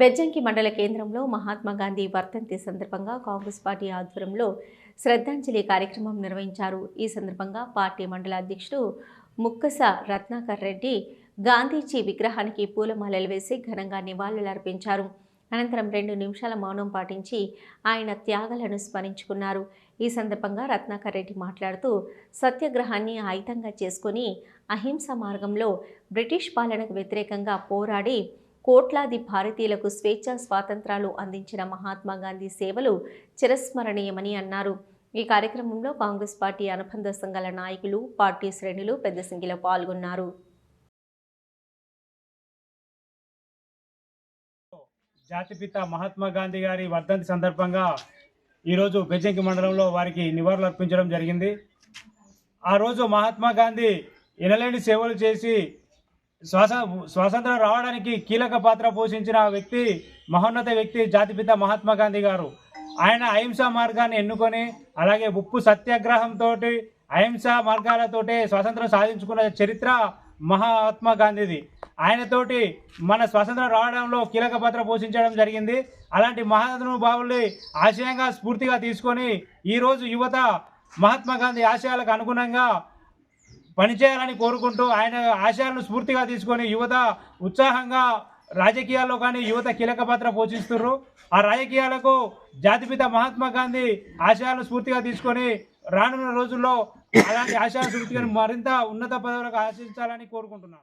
బెజ్జంకి మండల కేంద్రంలో మహాత్మా గాంధీ వర్ధంతి సందర్భంగా కాంగ్రెస్ పార్టీ ఆధ్వర్యంలో శ్రద్ధాంజలి కార్యక్రమం నిర్వహించారు. ఈ సందర్భంగా పార్టీ మండల అధ్యక్షుడు ముక్కస రత్నాకర్ రెడ్డి గాంధీజీ విగ్రహానికి పూలమాలలు వేసి ఘనంగా నివాళులర్పించారు. అనంతరం రెండు నిమిషాల మౌనం పాటించి ఆయన త్యాగాలను స్మరించుకున్నారు. ఈ సందర్భంగా రత్నాకర్ రెడ్డి మాట్లాడుతూ సత్యాగ్రహాన్ని ఆయుధంగా చేసుకుని అహింస మార్గంలో బ్రిటిష్ పాలనకు వ్యతిరేకంగా పోరాడి కోట్లాది భారతీయులకు స్వేచ్ఛ స్వాతంత్రాలు అందించిన మహాత్మా గాంధీ సేవలు చిరస్మరణీయమని అన్నారు. ఈ కార్యక్రమంలో కాంగ్రెస్ పార్టీ అనుబంధ సంఘాల నాయకులు పార్టీ శ్రేణులు పెద్ద సంఖ్యలో పాల్గొన్నారు. జాతిపిత మహాత్మా గాంధీ గారి వర్ధంతి సందర్భంగా ఈరోజు బెజంకి మండలంలో వారికి నివాళులు అర్పించడం జరిగింది. ఆ రోజు మహాత్మా గాంధీ ఎనలేని సేవలు చేసి స్వాస స్వాతంత్రం రావడానికి కీలక పాత్ర పోషించిన వ్యక్తి మహోన్నత వ్యక్తి జాతిపిత మహాత్మా గాంధీ గారు. ఆయన అహింసా మార్గాన్ని ఎన్నుకొని అలాగే ఉప్పు సత్యాగ్రహంతో అహింసా మార్గాలతోటే స్వాతంత్రం సాధించుకున్న చరిత్ర మహాత్మా గాంధీది. ఆయనతోటి మన స్వాతంత్రం రావడంలో కీలక పాత్ర పోషించడం జరిగింది. అలాంటి మహానుభావుల్ని ఆశయంగా స్ఫూర్తిగా తీసుకొని ఈరోజు యువత మహాత్మా గాంధీ ఆశయాలకు అనుగుణంగా పనిచేయాలని కోరుకుంటూ ఆయన ఆశయాలను స్ఫూర్తిగా తీసుకొని యువత ఉత్సాహంగా రాజకీయాల్లో కానీ యువత కీలక పాత్ర పోషిస్తున్నారు ఆ రాజకీయాలకు జాతిపిత మహాత్మా గాంధీ ఆశయాలను స్ఫూర్తిగా తీసుకొని రానున్న రోజుల్లో అలాంటి ఆశయాలు స్ఫూర్తిగా మరింత ఉన్నత పదవులకు ఆశించాలని కోరుకుంటున్నాను.